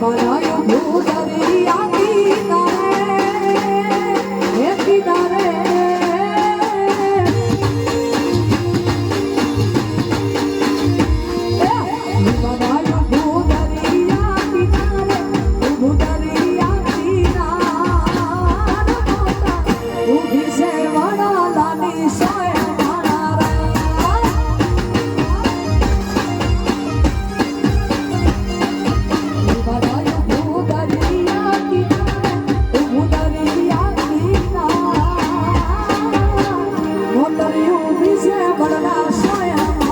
બનાયો you, Mr. Barada Soya.